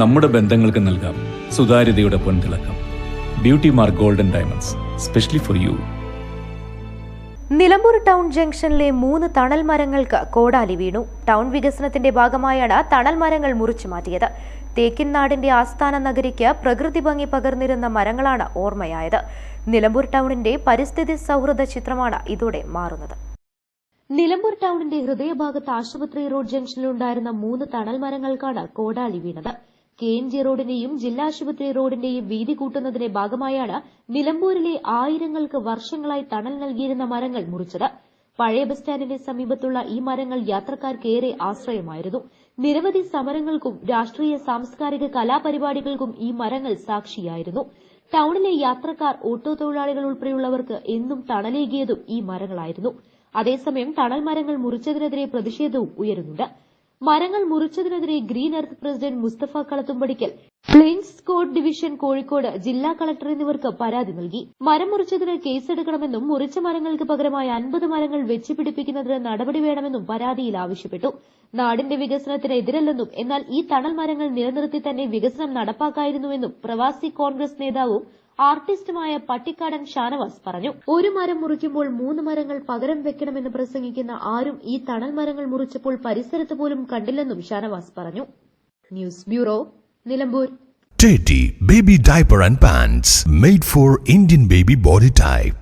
നമ്മുടെ ബന്ധങ്ങൾക്ക് നൽകാം. സുതാര്യതയുടെ പൊൻതിളക്കം. Beauty mark golden diamonds specially for you Nilambur town ജംഗ്ഷനിലെ മൂന്ന് തണൽ മരങ്ങൾക്ക് കോടാലി വീണു. ടൗൺ വികസനത്തിന്റെ ഭാഗമായാണ് തണൽ മരങ്ങൾ മുറിച്ചു മാറ്റിയത്. തേക്കിൻനാടിന്റെ ആസ്ഥാന നഗരിക്ക് പ്രകൃതി ഭംഗി പകർന്നിരുന്ന മരങ്ങളാണ് ഓർമ്മയായത്. നിലമ്പൂർ ടൗണിന്റെ പരിസ്ഥിതി സൗഹൃദ ചിത്രമാണ് ഇതോടെ മാറുന്നത്. നിലമ്പൂർ ടൗണിന്റെ ഹൃദയഭാഗത്ത് ആശുപത്രി റോഡ് ജംഗ്ഷനിലുണ്ടായിരുന്ന മൂന്ന് തണൽ മരങ്ങൾക്കാണ് കോടാലി വീണത്. കെ എൻ ജെ റോഡിന്റെയും ജില്ലാ ആശുപത്രി റോഡിന്റെയും വീതി കൂട്ടുന്നതിന്റെ ഭാഗമായാണ് നിലമ്പൂരിലെ ആയിരങ്ങൾക്ക് വർഷങ്ങളായി തണൽ നൽകിയിരുന്ന മരങ്ങൾ മുറിച്ചത്. പഴയ ബസ് സ്റ്റാൻഡിന് സമീപത്തുള്ള ഈ മരങ്ങൾ യാത്രക്കാർക്കേറെ ആശ്രയമായിരുന്നു. നിരവധി സമരങ്ങൾക്കും രാഷ്ട്രീയ സാംസ്കാരിക കലാപരിപാടികൾക്കും ഈ മരങ്ങൾ സാക്ഷിയായിരുന്നു. ടൌണിലെ യാത്രക്കാർ ഓട്ടോ തൊഴിലാളികൾ ഉൾപ്പെടെയുള്ളവർക്ക് എന്നും തണലേകിയതും ഈ മരങ്ങളായിരുന്നു. അതേസമയം തണൽ മരങ്ങൾ മുറിച്ചതിനെതിരെ പ്രതിഷേധവും ഉയരുന്നുണ്ട്. മരങ്ങൾ മുറിച്ചതിനെതിരെ green earth president Mustafa Kalathumpadikkal. Flying squad division Kozhikode ജില്ലാ കളക്ടർ എന്നിവർക്ക് പരാതി നൽകി. മരം മുറിച്ചതിന് കേസെടുക്കണമെന്നും മുറിച്ച മരങ്ങൾക്ക് പകരമായി അൻപത് മരങ്ങൾ വെച്ച് പിടിപ്പിക്കുന്നതിന് നടപടി വേണമെന്നും പരാതിയിൽ ആവശ്യപ്പെട്ടു. നാടിന്റെ വികസനത്തിന് എതിരല്ലെന്നും എന്നാൽ ഈ തണൽ മരങ്ങൾ നിലനിർത്തി തന്നെ വികസനം നടപ്പാക്കായിരുന്നുവെന്നും പ്രവാസി കോൺഗ്രസ് നേതാവും ആർട്ടിസ്റ്റുമായ പട്ടിക്കാടൻ ഷാനവാസ് പറഞ്ഞു ഒരു മരം മുറിക്കുമ്പോൾ മൂന്ന് മരങ്ങൾ പകരം വെക്കണമെന്ന് പ്രസംഗിക്കുന്ന ആരും ഈ തണൽ മരങ്ങൾ മുറിച്ചപ്പോൾ പരിസരത്ത് പോലും കണ്ടില്ലെന്നും ഷാനവാസ് പറഞ്ഞു news bureau Nilambur Teddy Baby Diaper and Pants made for Indian baby body type.